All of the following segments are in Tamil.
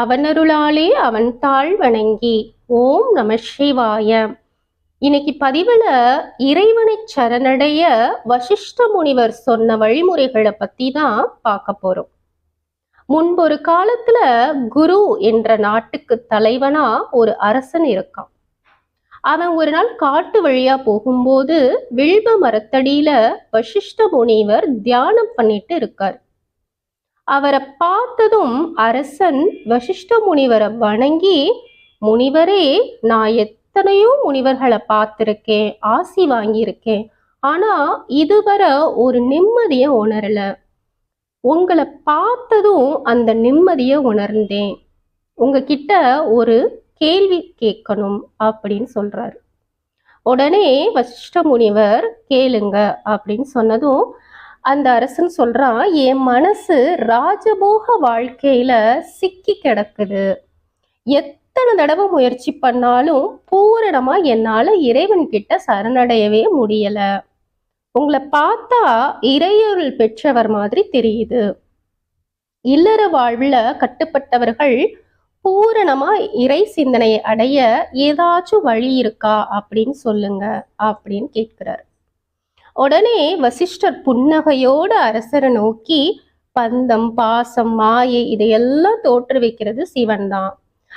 அவனருளாலே அவன் தாழ் வணங்கி ஓம் நம சிவாய. இன்னைக்கு பதிவுல இறைவனை சரணடைய வசிஷ்ட முனிவர் சொன்ன வழிமுறைகளை பத்தி தான் பார்க்க போறோம். முன்பொரு காலத்துல குரு என்ற நாட்டுக்கு தலைவனா ஒரு அரசன் இருக்கான். அவன் ஒரு நாள் காட்டு வழியா போகும்போது வில்வ மரத்தடியில வசிஷ்ட முனிவர் தியானம் பண்ணிட்டு இருக்கார். அவரை பார்த்ததும் அரசன் வசிஷ்ட முனிவரை வணங்கி முனிவரே நான் எத்தனையோ முனிவர்களை பார்த்துருக்கேன் ஆசி வாங்கியிருக்கேன் ஆனா இதுவரை ஒரு நிம்மதியை உணரல. உங்களை பார்த்ததும் அந்த நிம்மதியை உணர்ந்தேன். உங்ககிட்ட ஒரு கேள்வி கேட்கணும் அப்படின்னு சொல்றாரு. உடனே வசிஷ்ட முனிவர் கேளுங்க அப்படின்னு சொன்னதும் அந்த அரசன் சொல்றான் என் மனசு ராஜபோக வாழ்க்கையில சிக்கி கிடக்குது. எத்தனை தடவை முயற்சி பண்ணாலும் பூரணமா என்னால இறைவன் கிட்ட சரணடையவே முடியல. உங்களை பார்த்தா இறையொருள் பெற்றவர் மாதிரி தெரியுது. இல்லற வாழ்வுல கட்டுப்பட்டவர்கள் பூரணமா இறை சிந்தனையை அடைய ஏதாச்சும் வழி இருக்கா? அப்படின்னு சொல்லுங்க அப்படின்னு கேட்கிறார். உடனே வசிஷ்டர் புன்னகையோட அரசரை நோக்கி பந்தம் பாசம் மாயை இதையெல்லாம் தோற்றுவிக்கிறது சிவன் தான்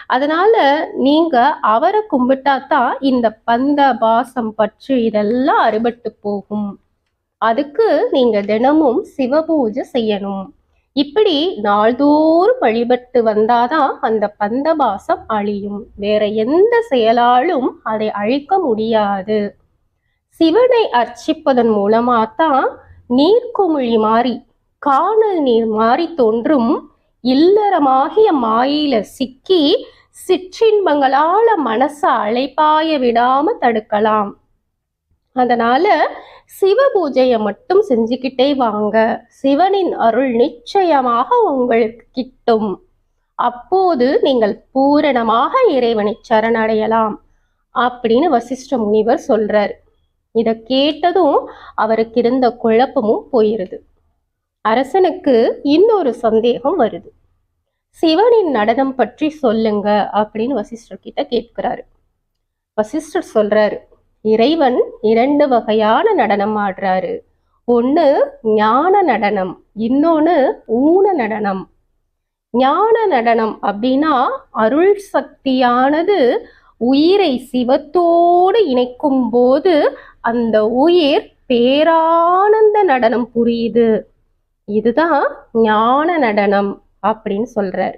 அதனால நீங்க அவரை கும்பிட்டாதான் இந்த பந்த பாசம் பற்று இதெல்லாம் அறுபட்டு போகும். அதுக்கு நீங்க தினமும் சிவபூஜை செய்யணும். இப்படி நாள்தோறும் வழிபட்டு வந்தாதான் அந்த பந்தபாசம் அழியும். வேற எந்த செயலாலும் அதை அழிக்க முடியாது. சிவனை அர்ச்சிப்பதன் மூலமாத்தான் நீர்க்குமிழி மாறி காணல் நீர் மாறி தோன்றும் இல்லறமாகிய மாயில சிக்கி சிற்றின்பங்களால மனச அழைப்பாய விடாம தடுக்கலாம். அதனால சிவ பூஜையை மட்டும் செஞ்சுக்கிட்டே வாங்க. சிவனின் அருள் நிச்சயமாக உங்களுக்கு கிட்டும். அப்போது நீங்கள் பூரணமாக இறைவனை சரணடையலாம் அப்படின்னு வசிஷ்ட முனிவர் சொல்றார். இத கேட்டதும் அவருக்கு இருந்த குழப்பமும் போயிருது. அரசனுக்கு இன்னொரு சந்தேகம் வருது. சிவனின் நடனம் பற்றி சொல்லுங்க அப்படின்னு வசிஷ்டர் கிட்ட கேட்கிறாரு. வசிஷ்டர் சொல்றாரு இறைவன் இரண்டு வகையான நடனம் ஆடுறாரு. ஒண்ணு ஞான நடனம் இன்னொன்னு ஊன நடனம். ஞான நடனம் அப்படின்னா அருள் சக்தியானது உயிரை சிவத்தோடு இணைக்கும் போது அந்த உயிர் பேரானந்த நடனம் புரியுது. இதுதான் ஞான நடனம் அப்படின்னு சொல்றார்.